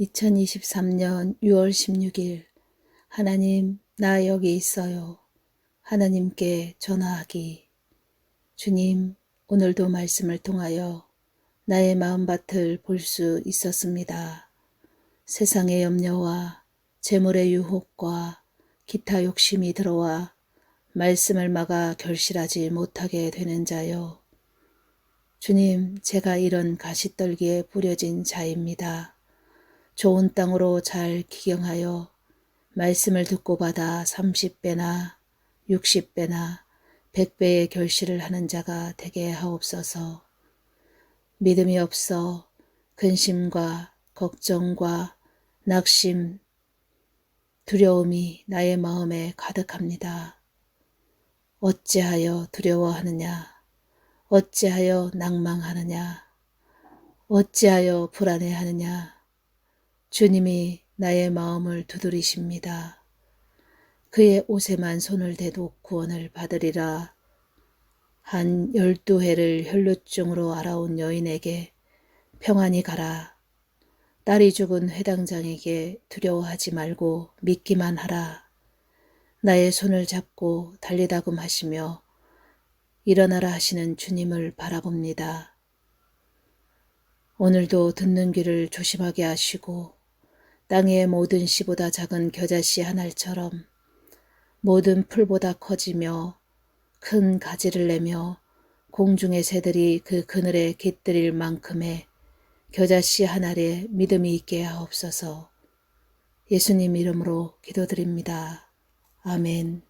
2023년 6월 16일 하나님 나 여기 있어요. 하나님께 전화하기 주님 오늘도 말씀을 통하여 나의 마음밭을 볼 수 있었습니다. 세상의 염려와 재물의 유혹과 기타 욕심이 들어와 말씀을 막아 결실하지 못하게 되는 자요. 주님, 제가 이런 가시떨기에 부려진 자입니다. 좋은 땅으로 잘 기경하여 말씀을 듣고 받아 30배나 60배나 100배의 결실을 하는 자가 되게 하옵소서. 믿음이 없어 근심과 걱정과 낙심, 두려움이 나의 마음에 가득합니다. 어찌하여 두려워하느냐? 어찌하여 낭망하느냐? 어찌하여 불안해하느냐? 주님이 나의 마음을 두드리십니다. 그의 옷에만 손을 대도 구원을 받으리라. 한 열두 해를 혈루증으로 알아온 여인에게 평안히 가라. 딸이 죽은 회당장에게 두려워하지 말고 믿기만 하라. 나의 손을 잡고 달리다금 하시며 일어나라 하시는 주님을 바라봅니다. 오늘도 듣는 귀를 조심하게 하시고 땅의 모든 씨보다 작은 겨자씨 한 알처럼 모든 풀보다 커지며 큰 가지를 내며 공중의 새들이 그 그늘에 깃들일 만큼의 겨자씨 한 알에 믿음이 있게 하옵소서 예수님 이름으로 기도드립니다. 아멘.